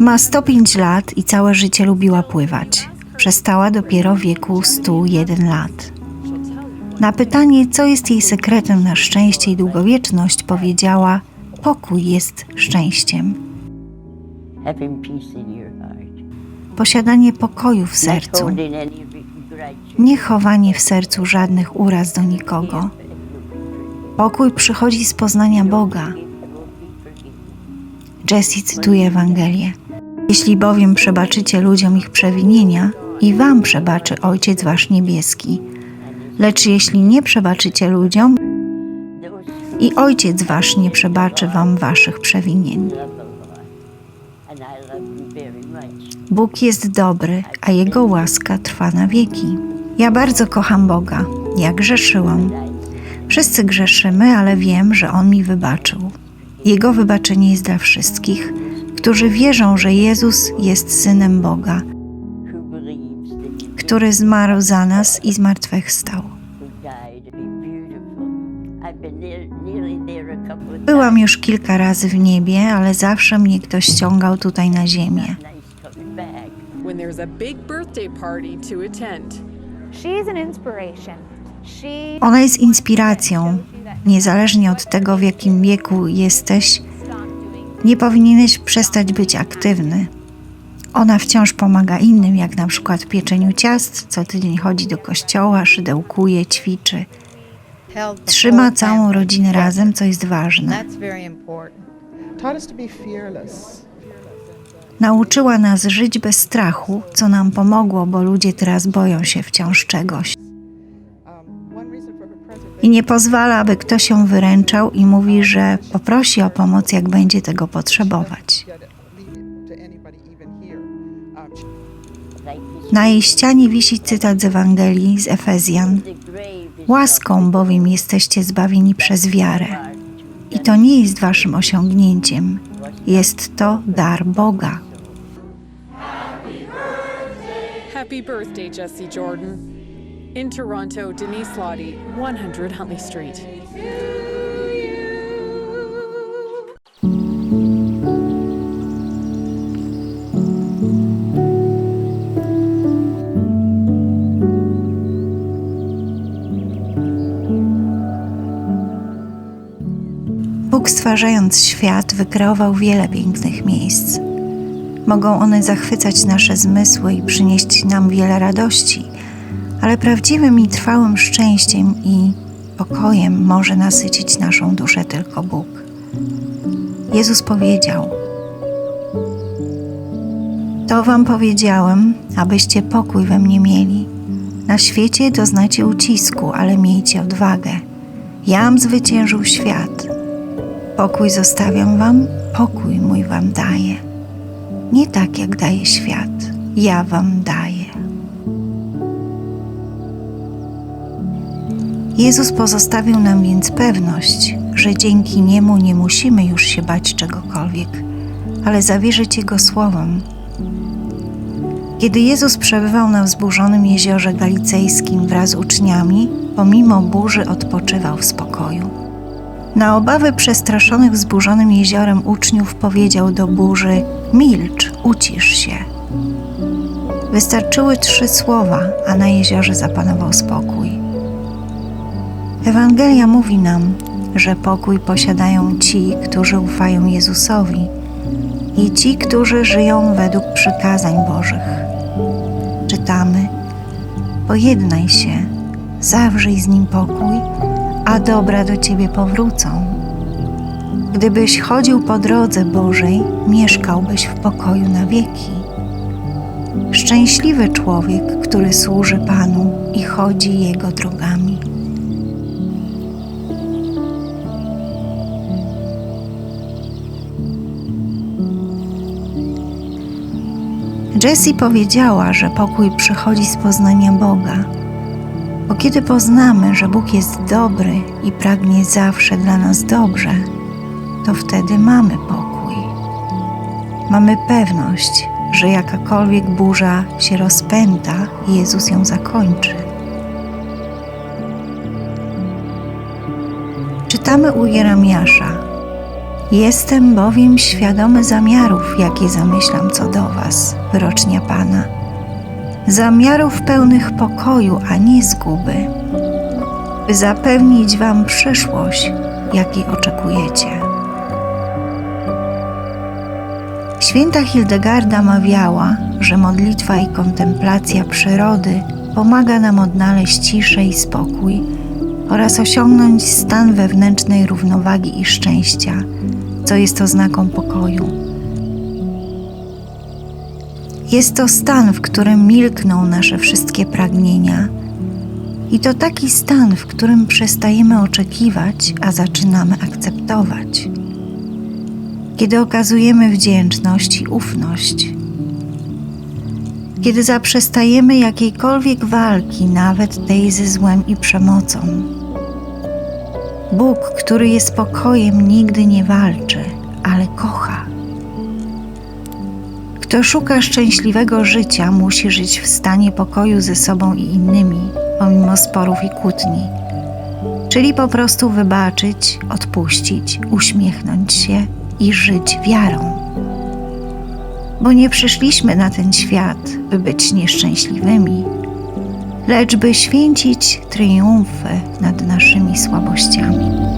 Ma 105 lat i całe życie lubiła pływać. Przestała dopiero w wieku 101 lat. Na pytanie, co jest jej sekretem na szczęście i długowieczność, powiedziała: Pokój jest szczęściem. Posiadanie pokoju w sercu, nie chowanie w sercu żadnych uraz do nikogo. Pokój przychodzi z poznania Boga. Jesse cytuje Ewangelię. Jeśli bowiem przebaczycie ludziom ich przewinienia, i wam przebaczy Ojciec Wasz Niebieski. Lecz jeśli nie przebaczycie ludziom, i Ojciec Wasz nie przebaczy wam waszych przewinień. Bóg jest dobry, a Jego łaska trwa na wieki. Ja bardzo kocham Boga. Ja grzeszyłam. Wszyscy grzeszymy, ale wiem, że On mi wybaczył. Jego wybaczenie jest dla wszystkich, którzy wierzą, że Jezus jest Synem Boga, który zmarł za nas i zmartwychwstał. Byłam już kilka razy w niebie, ale zawsze mnie ktoś ściągał tutaj na ziemię. times. Nice coming back. when there's a big birthday party to attend. She's an inspiration. She Ona jest inspiracją. Niezależnie od tego, w jakim wieku jesteś, nie powinieneś przestać być aktywny. Ona wciąż pomaga innym, jak na przykład pieczeniu ciast, co tydzień chodzi do kościoła, szydełkuje, ćwiczy. Trzyma całą rodzinę razem, co jest ważne. Nauczyła nas żyć bez strachu, co nam pomogło, bo ludzie teraz boją się wciąż czegoś. I nie pozwala, aby ktoś ją wyręczał i mówi, że poprosi o pomoc, jak będzie tego potrzebować. Na jej ścianie wisi cytat z Ewangelii z Efezjan. Łaską bowiem jesteście zbawieni przez wiarę. I to nie jest waszym osiągnięciem. Jest to dar Boga. Happy birthday, Jesse Jordan. In Toronto, Denise Lottie, 100 Huntley Street. Bóg stwarzając świat wykreował wiele pięknych miejsc. Mogą one zachwycać nasze zmysły i przynieść nam wiele radości, ale prawdziwym i trwałym szczęściem i pokojem może nasycić naszą duszę tylko Bóg. Jezus powiedział: To wam powiedziałem, abyście pokój we mnie mieli. Na świecie doznacie ucisku, ale miejcie odwagę. Jam zwyciężył świat. Pokój zostawiam wam, pokój mój wam daję. Nie tak jak daje świat, ja wam daję. Jezus pozostawił nam więc pewność, że dzięki Niemu nie musimy już się bać czegokolwiek, ale zawierzyć Jego słowom. Kiedy Jezus przebywał na wzburzonym jeziorze galicejskim wraz z uczniami, pomimo burzy odpoczywał w spokoju. Na obawy przestraszonych wzburzonym jeziorem uczniów powiedział do burzy: Milcz, ucisz się. Wystarczyły trzy słowa, a na jeziorze zapanował spokój. Ewangelia mówi nam, że pokój posiadają ci, którzy ufają Jezusowi i ci, którzy żyją według przykazań Bożych. Czytamy: Pojednaj się, zawrzyj z nim pokój a dobra do ciebie powrócą. Gdybyś chodził po drodze Bożej, mieszkałbyś w pokoju na wieki. Szczęśliwy człowiek, który służy Panu i chodzi Jego drogami. Jessie powiedziała, że pokój przychodzi z poznania Boga. Bo kiedy poznamy, że Bóg jest dobry i pragnie zawsze dla nas dobrze, to wtedy mamy pokój. Mamy pewność, że jakakolwiek burza się rozpęta, Jezus ją zakończy. czytamy u Jeremiasza: Jestem bowiem świadomy zamiarów, jakie zamyślam co do Was, wyrocznia Pana. Zamiarów pełnych pokoju, a nie zguby, by zapewnić Wam przyszłość, jakiej oczekujecie. Święta Hildegarda mawiała, że modlitwa i kontemplacja przyrody pomaga nam odnaleźć ciszę i spokój oraz osiągnąć stan wewnętrznej równowagi i szczęścia, co jest oznaką pokoju. Jest to stan, w którym milkną nasze wszystkie pragnienia, i to taki stan, w którym przestajemy oczekiwać, a zaczynamy akceptować. Kiedy okazujemy wdzięczność i ufność, kiedy zaprzestajemy jakiejkolwiek walki, nawet tej ze złem i przemocą. Bóg, który jest pokojem, nigdy nie walczy, ale kocha. Kto szuka szczęśliwego życia, musi żyć w stanie pokoju ze sobą i innymi, pomimo sporów i kłótni. Czyli po prostu wybaczyć, odpuścić, uśmiechnąć się i żyć wiarą. Bo nie przyszliśmy na ten świat, by być nieszczęśliwymi, lecz by święcić triumfy nad naszymi słabościami.